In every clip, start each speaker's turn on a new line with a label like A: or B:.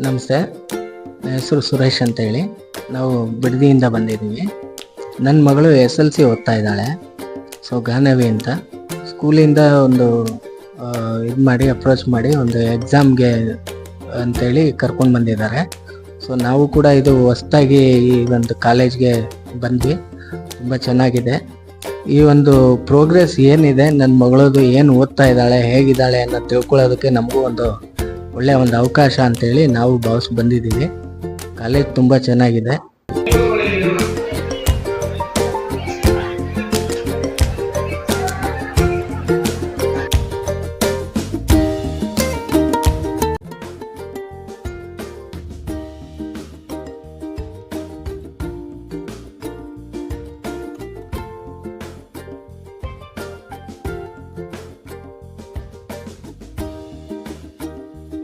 A: ನಮಸ್ತೆ. ನನ್ನ ಹೆಸರು ಸುರೇಶ್ ಅಂತೇಳಿ. ನಾವು ಬಿಡದಿಯಿಂದ ಬಂದಿದ್ದೀವಿ. ನನ್ನ ಮಗಳು ಎಸ್ ಎಲ್ ಸಿ ಓದ್ತಾ ಇದ್ದಾಳೆ. ಸೊ ಗಾನವಿ ಅಂತ. ಸ್ಕೂಲಿಂದ ಒಂದು ಇದು ಮಾಡಿ ಅಪ್ರೋಚ್ ಮಾಡಿ ಒಂದು ಎಕ್ಸಾಮ್ಗೆ ಅಂತೇಳಿ ಕರ್ಕೊಂಡು ಬಂದಿದ್ದಾರೆ. ಸೊ, ನಾವು ಕೂಡ ಇದು ಹೊಸ್ದಾಗಿ ಈ ಒಂದು ಕಾಲೇಜ್ಗೆ ಬಂದ್ವಿ. ತುಂಬ ಚೆನ್ನಾಗಿದೆ. ಈ ಒಂದು ಪ್ರೋಗ್ರೆಸ್ ಏನಿದೆ ನನ್ನ ಮಗಳದು ಏನು ಓದ್ತಾ ಇದ್ದಾಳೆ, ಹೇಗಿದ್ದಾಳೆ ಅನ್ನೋ ತಿಳ್ಕೊಳ್ಳೋದಕ್ಕೆ ನಮಗೂ ಒಂದು ಒಳ್ಳೆಯ ಒಂದು ಅವಕಾಶ ಅಂತೇಳಿ ನಾವು ಭಾವಿಸಿ ಬಂದಿದ್ದೀವಿ. ಕಾಲೇಜ್ ತುಂಬ ಚೆನ್ನಾಗಿದೆ.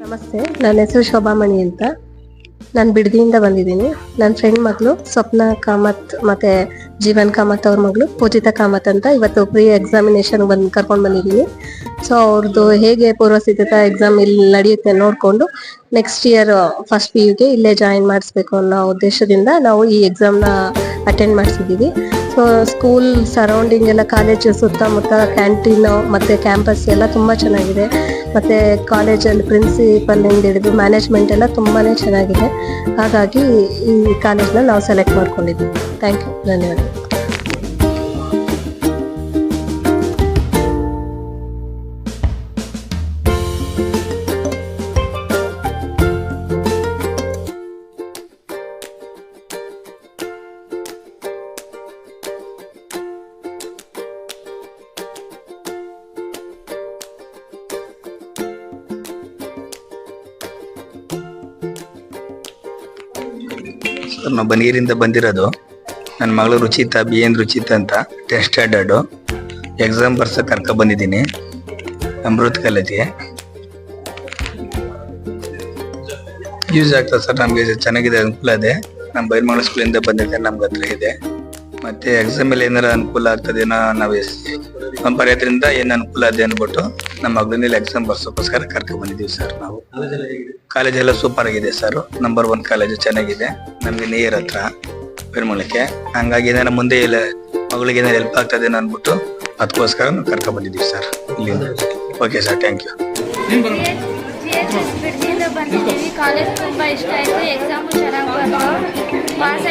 B: ನಮಸ್ತೆ. ನನ್ನ ಹೆಸರು ಶೋಭಾಮಣಿ ಅಂತ. ನಾನು ಬಿಡದಿಯಿಂದ ಬಂದಿದ್ದೀನಿ. ನನ್ನ ಫ್ರೆಂಡ್ ಮಗಳು ಸ್ವಪ್ನ ಕಾಮತ್ ಮತ್ತು ಜೀವನ್ ಕಾಮತ್ ಅವ್ರ ಮಗಳು ಪೂಜಿತಾ ಕಾಮತ್ ಅಂತ ಇವತ್ತು ಪ್ರೀ ಎಕ್ಸಾಮಿನೇಷನ್ ಬಂದು ಕರ್ಕೊಂಡು ಬಂದಿದ್ದೀನಿ. ಸೊ ಅವ್ರದ್ದು ಹೇಗೆ ಪೂರ್ವ ಸಿದ್ಧತಾ ಎಕ್ಸಾಮ್ ಇಲ್ಲಿ ನಡೆಯುತ್ತೆ ನೋಡಿಕೊಂಡು ನೆಕ್ಸ್ಟ್ ಇಯರ್ ಫಸ್ಟ್ ಪಿ ಯುಗೆ ಇಲ್ಲೇ ಜಾಯಿನ್ ಮಾಡಿಸ್ಬೇಕು ಅನ್ನೋ ಉದ್ದೇಶದಿಂದ ನಾವು ಈ ಎಕ್ಸಾಮ್ನ ಅಟೆಂಡ್ ಮಾಡಿಸಿದ್ದೀವಿ. ಸೊ ಸ್ಕೂಲ್ ಸರೌಂಡಿಂಗ್ ಎಲ್ಲ ಕಾಲೇಜ್ ಸುತ್ತಮುತ್ತ ಕ್ಯಾಂಟೀನು ಮತ್ತು ಕ್ಯಾಂಪಸ್ ಎಲ್ಲ ತುಂಬ ಚೆನ್ನಾಗಿದೆ. ಮತ್ತು ಕಾಲೇಜಲ್ಲಿ ಪ್ರಿನ್ಸಿಪಲ್ ಇಂದ ಹಿಡಿದು ಮ್ಯಾನೇಜ್ಮೆಂಟ್ ಎಲ್ಲ ತುಂಬಾ ಚೆನ್ನಾಗಿದೆ. ಹಾಗಾಗಿ ಈ ಕಾಲೇಜನ್ನ ನಾವು ಸೆಲೆಕ್ಟ್ ಮಾಡ್ಕೊಂಡಿದ್ದೀವಿ. ಥ್ಯಾಂಕ್ ಯು ಧನ್ಯವಾದ
C: ನಾವು ಬನೀರಿಂದ ಬಂದಿರೋದು. ನನ್ನ ಮಗಳು ರುಚಿತ ಬಿ ಎನ್ ರುಚಿತ ಅಂತ ಟೆಸ್ಟ್ ಸ್ಟ್ಯಾಂಡರ್ಡು ಎಕ್ಸಾಮ್ ಬರ್ಸ ಕರ್ಕೊ ಬಂದಿದ್ದೀನಿ. ಅಮೃತ್ ಕಾಲೇಜಿಗೆ. ಯೂಸ್ ಆಗ್ತದೆ ಸರ್ ನಮಗೆ ಚೆನ್ನಾಗಿದೆ, ಅನುಕೂಲ ಇದೆ. ನಮ್ಮ ಬೈರ್ಮಂಗ್ಳ ಸ್ಕೂಲಿಂದ ಬಂದಿದ್ದೆ ನಮ್ಗೆ ಹತ್ರ ಇದೆ. ಮತ್ತೆ ಎಕ್ಸಾಮ್ ಅಲ್ಲಿ ಏನಾರ ಅನುಕೂಲ ಆಗ್ತದೇನೋ ನಾವು ನಮ್ಮ ಬರೆಯೋದ್ರಿಂದ ಏನು ಅನುಕೂಲ ಇದೆ ಅಂದ್ಬಿಟ್ಟು ನಮ್ಮ ಮಗನಲ್ಲಿ ಎಕ್ಸಾಮ್ ಬರ್ಸೋಕ್ಕೋಸ್ಕರ ಕರ್ಕೊ ಬಂದಿದ್ದೀವಿ ಸರ್ ನಾವು. ಕಾಲೇಜ್ ಎಲ್ಲ ಸೂಪರ್ ಆಗಿದೆ ಸರ್ ನಂಬರ್ ಒನ್ ಕಾಲೇಜ್ ಚೆನ್ನಾಗಿದೆ. ನಮ್ಗೆ ನಿಯರ್ ಹತ್ರ ಪೆರ್ಮಳಕ್ಕೆ ಹಂಗಾಗಿ ಏನಾರ ಮುಂದೆ ಇಲ್ಲ, ಮಗಳಿಗೆ ಏನಾರು ಹೆಲ್ಪ್ ಆಗ್ತದೆ ಅಂದ್ಬಿಟ್ಟು ಅದಕ್ಕೋಸ್ಕರ ನಾವು ಕರ್ಕೊಂಡು ಬಂದಿದ್ದೀವಿ ಸರ್ ಇಲ್ಲಿಂದ. Okay sir thank you
D: college ತುಂಬಾ ಇಷ್ಟ ಆಯ್ತು. ಎಕ್ಸಾಮು ಚೆನ್ನಾಗಿ ಬಂತು. ಪಾಸ್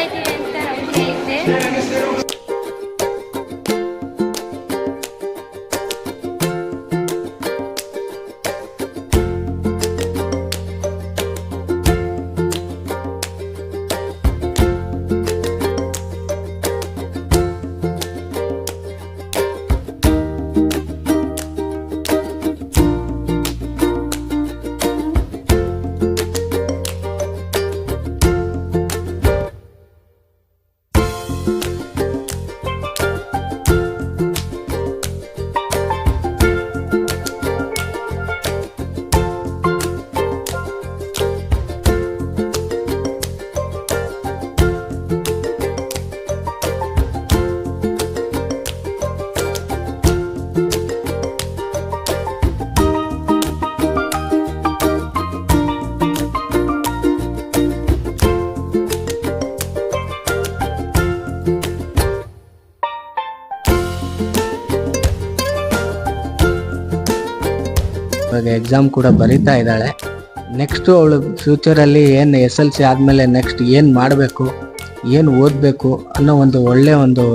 A: ಇವಾಗ ಎಕ್ಸಾಮ್ ಕೂಡ ಬರಿತಾ ಇದ್ದಾಳೆ. ನೆಕ್ಸ್ಟು ಅವಳು ಫ್ಯೂಚರಲ್ಲಿ ಏನು ಎಸ್ ಎಲ್ ಸಿ ಆದಮೇಲೆ ನೆಕ್ಸ್ಟ್ ಏನು ಮಾಡಬೇಕು, ಏನು ಓದಬೇಕು ಅನ್ನೋ ಒಂದು ಒಳ್ಳೆಯ ಒಂದು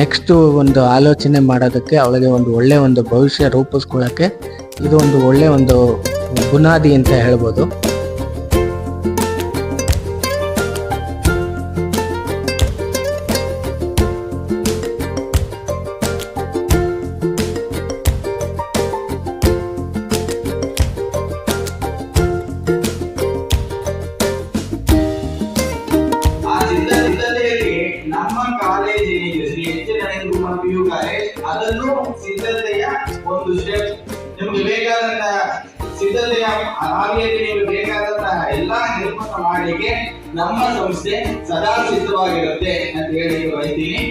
A: ನೆಕ್ಸ್ಟು ಒಂದು ಆಲೋಚನೆ ಮಾಡೋದಕ್ಕೆ ಅವಳಿಗೆ ಒಂದು ಒಳ್ಳೆಯ ಒಂದು ಭವಿಷ್ಯ ರೂಪಿಸ್ಕೊಳ್ಳೋಕ್ಕೆ ಇದು ಒಂದು ಒಳ್ಳೆಯ ಒಂದು ಬುನಾದಿ ಅಂತ ಹೇಳ್ಬೋದು.
E: ಒಂದು ಸ್ಟೆಪ್ ನಿಮ್ಗೆ ಬೇಕಾದಂತಹ ಸಿದ್ಧತೆಯ ಹಾದಿಯಲ್ಲಿ ನೀವು ಬೇಕಾದಂತಹ ಎಲ್ಲಾ ಹೆಲ್ಪ್ ಮಾಡಲಿಕ್ಕೆ ನಮ್ಮ ಸಂಸ್ಥೆ ಸದಾ ಸಿದ್ಧವಾಗಿರುತ್ತೆ ಅಂತ ಹೇಳಿ ಬಯಸ್ತೀನಿ